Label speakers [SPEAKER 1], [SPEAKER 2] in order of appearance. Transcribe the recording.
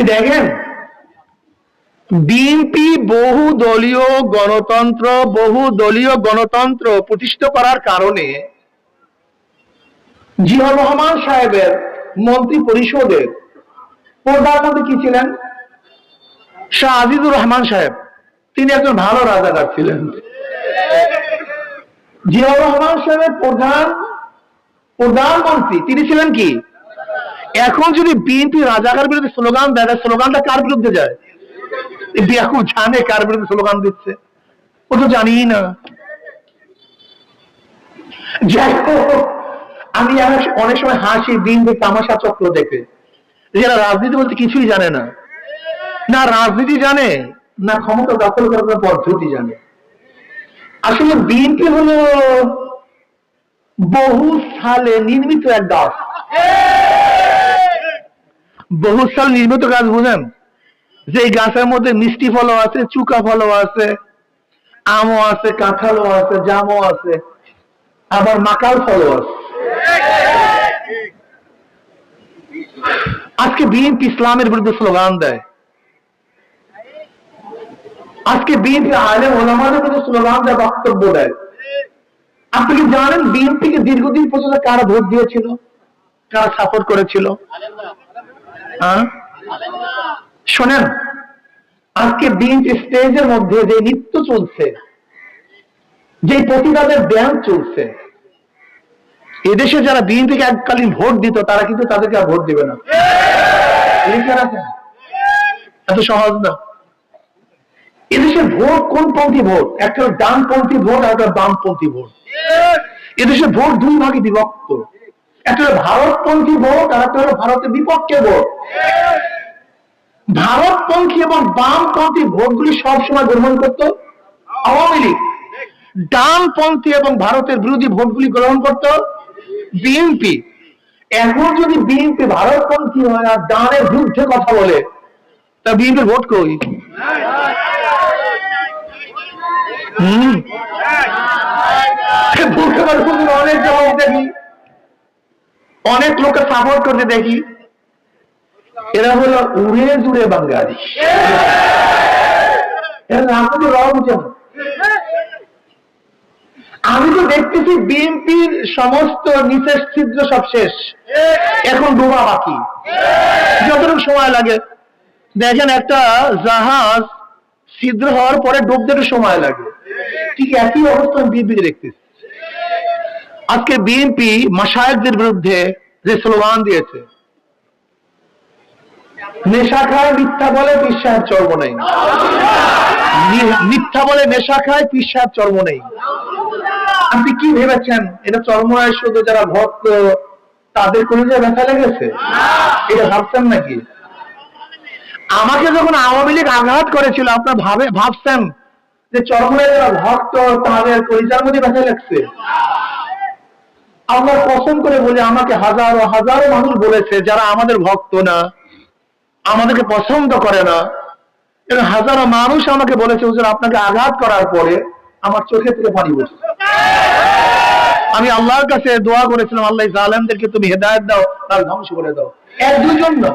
[SPEAKER 1] দেখেন বিএনপি বহু দলীয় গণতন্ত্র বহু দলীয় গণতন্ত্র প্রতিষ্ঠা করার কারণে জিয়াউর রহমান সাহেবের মন্ত্রী পরিষদের প্রধানমন্ত্রী কি ছিলেন? শাহ আজিজুর রহমান সাহেব। তিনি একজন ভালো রাজাকার ছিলেন। জিয়াউর রহমান সাহেবের প্রধান, প্রধানমন্ত্রী তিনি ছিলেন কি? এখন যদি বিএনপি রাজাকার বিরুদ্ধে স্লোগান দেয়, তাহলে স্লোগানটা কার বিরুদ্ধে যায়? এখন জানে কার বিরুদ্ধে স্লোগান দিচ্ছে। ও তো জানি না। আমি অনেক- সময় হাসি বিএনপি তামাশা চক্র দেখে। যারা রাজনীতি বলতে কিছুই জানে না। না রাজনীতি জানে, না ক্ষমতা দখল করার পদ্ধতি জানে। আসলে বিএনপি হলো বহু সালে নির্মিত এক গাছ বহু সাল নির্মিত গাছ বুঝেন? যে গাছের মধ্যে মিষ্টি ফলও আছে, চুকা ফলও আছে, আমও আছে, কাঁঠালও আছে, জামও আছে, আবার মাকাল ফলও আছে। আজকে বিএনপি ইসলামের বিরুদ্ধে স্লোগান দেয়। আজকে বিএনপি আলেম ওলামাদের বিরুদ্ধে স্লোগান দেয়, বক্তব্য দেয়। আপনি কি জানেন বিএনপিকে দীর্ঘদিন পর্যন্ত কারা ভোট দিয়েছিল? কারা সাপোর্ট করেছিল? শোনেন, আজকে বিএনপি স্টেজের মধ্যে যে নৃত্য চলছে, যে প্রতিবাদের ব্যায়াম চলছে, এদেশে যারা বিএনপিকে এককালীন ভোট দিত, তারা কিন্তু তাদেরকে আর ভোট দিবে না। এত সহজ না। এদেশে ভোট কোন পন্থী ভোট? একটা ডানপন্থী ভোট আর একটা বামপন্থী ভোট। এদেশে ভোট দুই ভাগে বিভক্ত। একটা ভারতপন্থী ভোট আর একটা হলো ভারতের বিপক্ষে ভোট। ভারতপন্থী এবং বামপন্থী ভোটগুলি সবসময় গ্রহণ করত আওয়ামী লীগ। ডানপন্থী এবং ভারতের বিরোধী ভোটগুলি গ্রহণ করত বিএনপি। এখন যদি বিএনপি ভারতপন্থী হয় আর ডানের বিরুদ্ধে কথা বলে, তা বিএনপির ভোট কই? অনেক জবাব দেখি অনেক লোককে সাপোর্ট করতে দেখি। এরা হলো উড়ে জুড়ে বাঙালি। আমি তো দেখতেছি বিএনপির সমস্ত নিচের ছিদ্র সব শেষ। এখন ডোবা বাকি। যতটুকু সময় লাগে। দেখেন একটা জাহাজ ছিদ্র হওয়ার পরে ডুবতে সময় লাগে। ঠিক একই অবস্থা বিএনপি দেখতেছি। আজকে বিএনপি মাসায়কদের বিরুদ্ধে যে স্লোগান দিয়েছে, নেশা খায়, মিথ্যা বলে পিসার চর্ম নেই। মিথ্যা বলে, নেশা খায় পিসার চর্ম নেই। আপনি কি ভেবেছেন? এটা চর্মরায় শুধু যারা ভক্ত, তাদের কোনো যে ব্যথা লেগেছে? এটা ভাবছেন নাকি? আমাকে যখন আওয়ামী লীগ আঘাত করেছিল, আপনার ভাবে ভাবছেন যে চরমরায় যারা ভক্ত, তাদের পরিচার মধ্যে ব্যথা লাগছে? আমরা পছন্দ করে বলি, আমাকে হাজারো হাজারো মানুষ বলেছে যারা আমাদের ভক্ত না, আমাদেরকে পছন্দ করে না। এবং হাজারো মানুষ আমাকে বলেছে, হুজুর, আপনাকে আঘাত করার পরে আমার চোখে থেকে পানি বসে আমি আল্লাহর কাছে দোয়া করেছিলাম, আল্লাহ জালেমদেরকে তুমি হেদায়ত দাও, তার ধ্বংস করে দাও। এক দুজন না